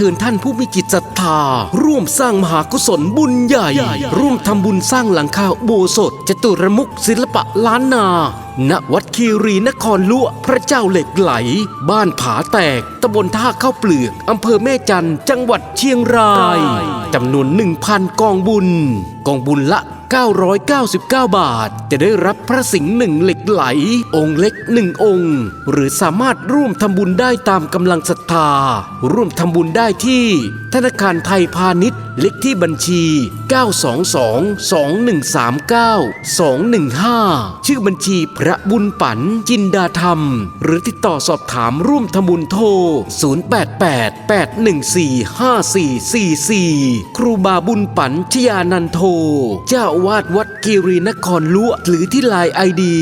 เชิญท่านผู้มีจิตศรัทธา ร่วมสร้างมหากุศลบุญใหญ่ ร่วมทำบุญสร้างหลังคาอุโบสถจตุรมุกศิลปะล้านนา ณ วัดคีรีนครลุพระเจ้าเหล็กไหล บ้านผาแตกตำบลท่าข้าวเปลือกอำเภอแม่จันทร์จังหวัดเชียงรายจำนวน1,000กองบุญ กองบุญละ 999 บาท จะได้รับพระสิงห์หนึ่งเหล็กไหล องค์เล็กหนึ่งองค์ หรือสามารถร่วมทำบุญได้ตามกำลังศรัทธา ร่วมทำบุญได้ที่ ธนาคารไทยพาณิชย์ เลขที่บัญชี 922 2139 215 ชื่อบัญชีพระบุญปันจินดาธรรม หรือติดต่อสอบถามร่วมทำบุญโทร 088 814 5444 ครูบาบุญปันชยานันโท เจ้าวาดวัดกีรีนครลุหรือที่ไลน์ไอดี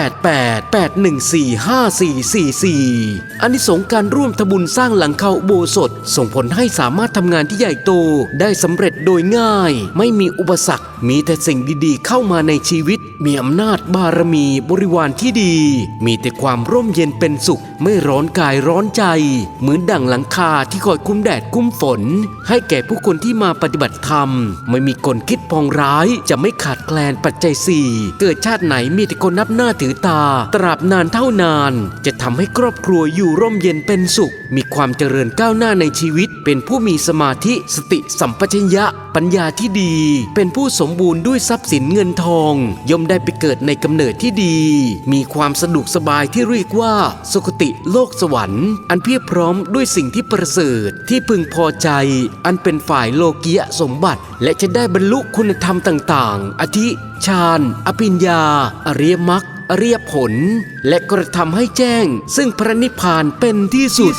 088 814 5444อานิสงส์การร่วมทำบุญสร้างหลังคาโบสถส่งผลให้สามารถทำงานที่ใหญ่โตได้สำเร็จโดยง่าย ไม่มีอุปสรรค มีแต่สิ่งดีๆ เข้ามาในชีวิต มีอำนาจบารมีบริวารที่ดี มีแต่ความร่มเย็นเป็นสุข ไม่ร้อนกายร้อนใจ เหมือนดั่งหลังคาที่คอยคุ้มแดดคุ้มฝน ให้แก่ผู้คนที่มาปฏิบัติธรรม ไม่มีคนคิดปองร้าย จะไม่ขาดแคลนปัจจัยสี่เกิดชาติไหนมีแต่คนนับหน้าถือตา ตราบนานเท่านาน จะทำให้ครอบครัวอยู่ร่มเย็นเป็นสุข มีความเจริญก้าวหน้าในชีวิต เป็นผู้มีสมาธิสติสัมปชัญญะ ปัญญาที่ดี เป็นผู้สมบูรณ์ด้วยทรัพย์สินเงินทอง ย่อมได้ไปเกิดในกำเนิดที่ดี มีความสะดวกสบายที่เรียกว่าสุคติโลกสวรรค์ อันเพียบพร้อมด้วยสิ่งที่ประเสริฐที่พึงพอใจ อันเป็นฝ่ายโลกียสมบัติ และจะได้บรรลุคุณธรรมต่างๆ อาทิฌานอภิญญา อริยมรรคอริยผล และกระทำให้แจ้ง ซึ่งพระนิพพานเป็นที่สุด